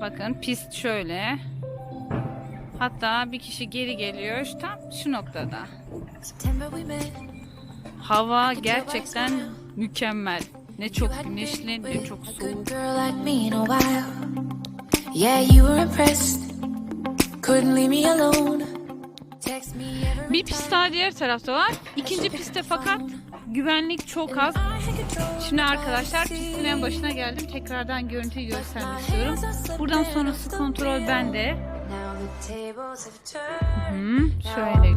Bakın pist şöyle. Hatta bir kişi geri geliyor tam şu noktada. Hava gerçekten mükemmel. Ne çok güneşli ne çok soğuk. Yeah, you were impressed. Couldn't leave me alone. Bir pist daha diğer tarafta var. İkinci pistte fakat güvenlik çok az. Şimdi arkadaşlar pistin en başına geldim. Tekrardan görüntüyü göstermek istiyorum. Buradan sonrası kontrol bende. Hı, şöyle.